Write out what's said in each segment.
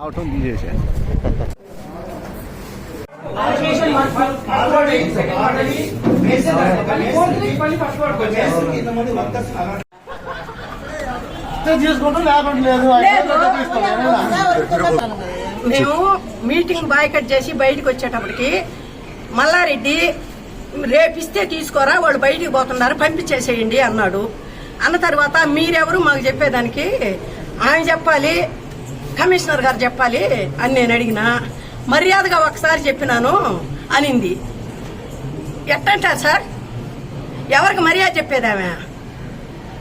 అవటం తీసేసాను తీసుకుంటూ లేకుండా లేదు. మేము మీటింగ్ బాయ్కట్ చేసి బయటకు వచ్చేటప్పటికి మల్లారెడ్డి రేపిస్తే తీసుకోరా వాళ్ళు బయటికి పోతున్నారు పంపించేసేయండి అన్నాడు. అన్న తర్వాత మీరెవరు మాకు చెప్పేదానికి? ఆయన చెప్పాలి కమిషనర్ గారు చెప్పాలి అని నేను అడిగినా మర్యాదగా ఒకసారి చెప్పినాను అనింది. ఎట్టంటారు సార్? ఎవరికి మర్యాద చెప్పేదామె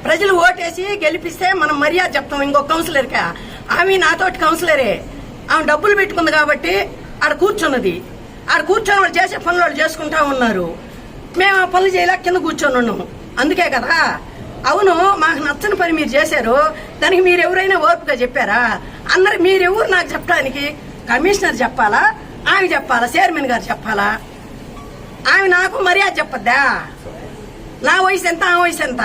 ప్రజలు ఓటేసి గెలిపిస్తే మనం మర్యాద చెప్తాం ఇంకో కౌన్సిలర్కా ఆమె నాతోటి కౌన్సిలరే ఆమె డబ్బులు పెట్టుకుంది కాబట్టి ఆడ కూర్చున్నది. ఆడ కూర్చొని వాళ్ళు చేసే పనులు వాళ్ళు చేసుకుంటా ఉన్నారు. మేము ఆ పనులు చేయలేక కింద కూర్చొని ఉన్నాము అందుకే కదా? అవును మాకు నచ్చని పని మీరు చేశారు. దానికి మీరు ఎవరైనా ఓర్పుగా చెప్పారా? అందరు మీరెవరు నాకు చెప్పడానికి? కమిషనర్ చెప్పాలా? ఆమె చెప్పాలా? చైర్మన్ గారు చెప్పాలా? ఆమె నాకు మర్యాద చెప్పద్దా? నా వయసు ఎంత? ఆ వయసు ఎంత?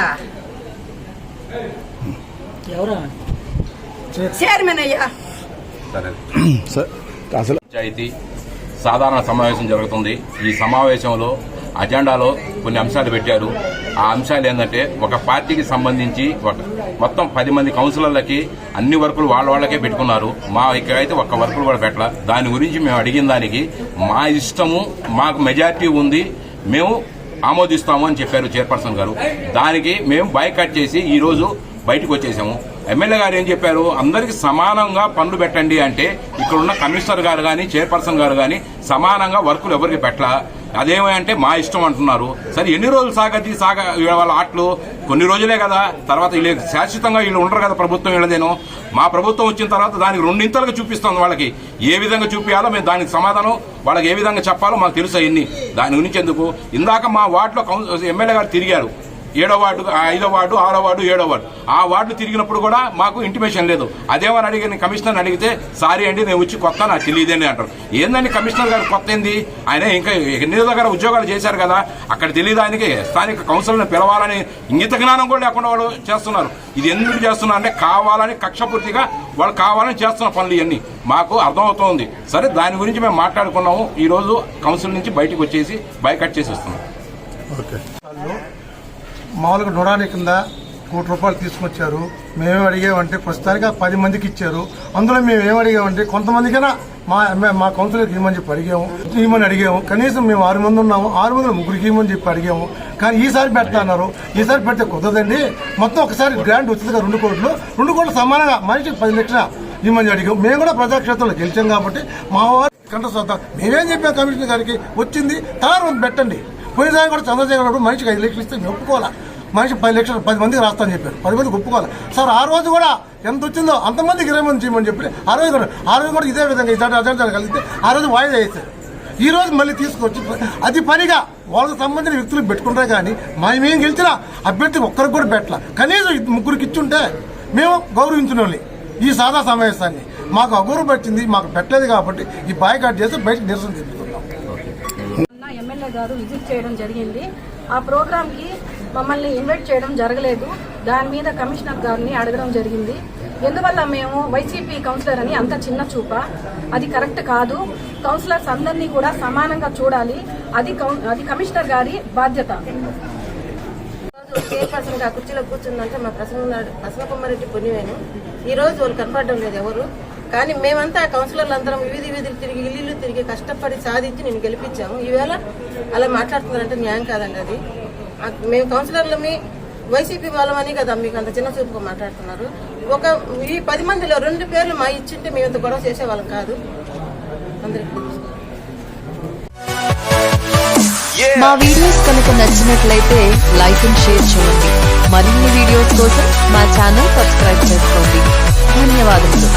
చైర్మన్ అయ్యా. సరే. సార్ అసలు పంచాయతీ సాధారణ సమావేశం జరుగుతుంది. ఈ సమావేశంలో అజెండాలో కొన్ని అంశాలు పెట్టారు. ఆ అంశాలు ఏంటంటే ఒక పార్టీకి సంబంధించి ఒక మొత్తం పది మంది కౌన్సిలర్లకి అన్ని వర్కులు వాళ్ళ వాళ్ళకే పెట్టుకున్నారు. మా ఇక్కడైతే ఒక్క వర్కులు కూడా పెట్టాల. దాని గురించి మేము అడిగిన దానికి మా ఇష్టము మాకు మెజారిటీ ఉంది మేము ఆమోదిస్తాము అని చెప్పారు చైర్పర్సన్ గారు. దానికి మేము బైకట్ చేసి ఈరోజు బయటకు వచ్చేసాము. ఎమ్మెల్యే గారు ఏం చెప్పారు? అందరికి సమానంగా పనులు పెట్టండి అంటే ఇక్కడ ఉన్న కమిషనర్ గారు కానీ చైర్పర్సన్ గారు కానీ సమానంగా వర్కులు ఎవరికి పెట్టలా? అదేమంటే మా ఇష్టం అంటున్నారు. సరే ఎన్ని రోజులు సాగది సాగ వాళ్ళ ఆటలు? కొన్ని రోజులే కదా. తర్వాత వీళ్ళు శాశ్వతంగా వీళ్ళు ఉండరు కదా ప్రభుత్వం వీళ్ళదేను. మా ప్రభుత్వం వచ్చిన తర్వాత దానికి రెండింతలుగా చూపిస్తుంది వాళ్ళకి. ఏ విధంగా చూపించాలో మేము దానికి సమాధానం వాళ్ళకి ఏ విధంగా చెప్పాలో మాకు తెలుసు అవన్నీ దాని గురించి ఎందుకు? ఇందాక మా వార్డులో ఎమ్మెల్యే గారు తిరిగారు. ఏడో వార్డు ఐదో వార్డు ఆరో వార్డు ఏడో వార్డు. ఆ వార్డు తిరిగినప్పుడు కూడా మాకు ఇంటిమేషన్ లేదు. అదేమని అడిగిన కమిషనర్ అడిగితే సారీ అండి నేను వచ్చి కొత్త నాకు తెలియదండి అంటారు. ఏందండి కమిషనర్ గారు కొత్త ఏంది? ఆయన ఇంకా ఎన్ని దగ్గర ఉద్యోగాలు చేశారు కదా అక్కడ తెలియదానికి స్థానిక కౌన్సిల్ని పిలవాలని ఇంగిత జ్ఞానం కూడా లేకుండా వాళ్ళు చేస్తున్నారు. ఇది ఎందుకు చేస్తున్నారు అంటే కావాలని కక్షపూర్తిగా వాళ్ళు కావాలని చేస్తున్న పనులు ఇవన్నీ. మాకు అర్థమవుతోంది. సరే దాని గురించి మేము మాట్లాడుకున్నాము. ఈ రోజు కౌన్సిల్ నుంచి బయటకు వచ్చేసి బైకట్ చేసి వస్తున్నాం మామూలుగా నుడాని కింద కోటి రూపాయలు తీసుకొచ్చారు. మేమేం అడిగామంటే ప్రస్తుతానికి పది మందికి ఇచ్చారు. అందులో మేము ఏం అడిగామంటే కొంతమందికైనా మా మా కౌన్సిలర్కి ఇవ్వమని చెప్పి అడిగాము ఇవ్వమని అడిగాము. కనీసం మేము ఆరు మంది ఉన్నాము ఆరు మంది ముగ్గురికి ఇవ్వమని చెప్పి అడిగాము. కానీ ఈసారి పెడతా అన్నారు. ఈసారి పెడితే కుదరదండి. మొత్తం ఒకసారి గ్రాంట్ వచ్చిందిగా రెండు కోట్లు. రెండు కోట్లు సమానంగా మనిషికి పది లక్షల ఇవ్వమని అడిగాం మేము కూడా ప్రజాక్షేత్రంలో గెలిచాం కాబట్టి మా వారు కంట సొంత మేమేం చెప్పాం కమిషనర్ గారికి? వచ్చింది. తారు పెట్టండి. పోయినసారి కూడా చంద్రశేఖర్ గారు మనిషికి ఐదు లక్షలు ఇస్తే మేము మనిషి పది లక్షలు పది మందికి రాస్తాను చెప్పారు. పది మందికి ఒప్పుకోవాలి? సార్ ఆ రోజు కూడా ఎంత వచ్చిందో అంతమందికి ఇరవై మంది చేయమని చెప్పి ఆ రోజు కూడా ఆ రోజు కూడా ఇదే విధంగా ఇతర అజెండా కలిగితే ఆ రోజు వాయిదా వేస్తారు ఈ రోజు మళ్ళీ తీసుకొచ్చి అది పనిగా వాళ్ళకి సంబంధించిన వ్యక్తులు పెట్టుకుంటారు కానీ మేమేం గెలిచినా అభ్యర్థి ఒక్కరికి కూడా పెట్టాల. కనీసం ముగ్గురికి ఇచ్చుంటే మేము గౌరవించిన వాళ్ళని ఈ సాదా సమావేశాన్ని. మాకు అగౌరవం పెట్టింది మాకు పెట్టలేదు కాబట్టి ఈ బాయ్కాట్ చేసి బయటకు నిరసన తెలుపుతున్నాం గారు విజిట్ చేయడం జరిగింది. ఆ ప్రోగ్రాంకి మమ్మల్ని ఇన్వైట్ చేయడం జరగలేదు. దాని మీద కమిషనర్ గారిని అడగడం జరిగింది. ఎందువల్ల మేము వైసీపీ కౌన్సిలర్ అని అంత చిన్న చూప? అది కరెక్ట్ కాదు. కౌన్సిలర్స్ అందరినీ కూడా సమానంగా చూడాలి. అది కౌన్- అది కమిషనర్ గారి బాధ్యత. చైర్పర్సన్గా కుర్చీలో కూర్చుందంటే మా ప్రసన్న ప్రసన్న కుమారెడ్డి పుణ్యమేను ఈ రోజు వాళ్ళు కనపడడం లేదు ఎవరు? కానీ మేమంతా కౌన్సిలర్లు అందరం వీధి వీధులు తిరిగి ఇల్లు తిరిగి కష్టపడి సాధించి నేను గెలిపించాము. ఈవేళ అలా మాట్లాడుతున్నారంటే న్యాయం కాదండి అది. మేము కౌన్సిలర్లమి వైసీపీ వాళ్ళమని కదా మీకు అంత చిన్న చూపుగా మాట్లాడుతున్నారు. ఒక ఈ పది మందిలో రెండు పేర్లు మా ఇచ్చింటే మేము ఇంత గొడవ చేసేవాళ్ళం కాదు. అందరికీ మా వీడియోస్ కనుక నచ్చినట్లయితే లైక్ అండ్ షేర్ చేయండి. మరిన్ని వీడియోస్ కోసం మా ఛానల్ సబ్స్క్రైబ్ చేసుకోండి. ధన్యవాదములు.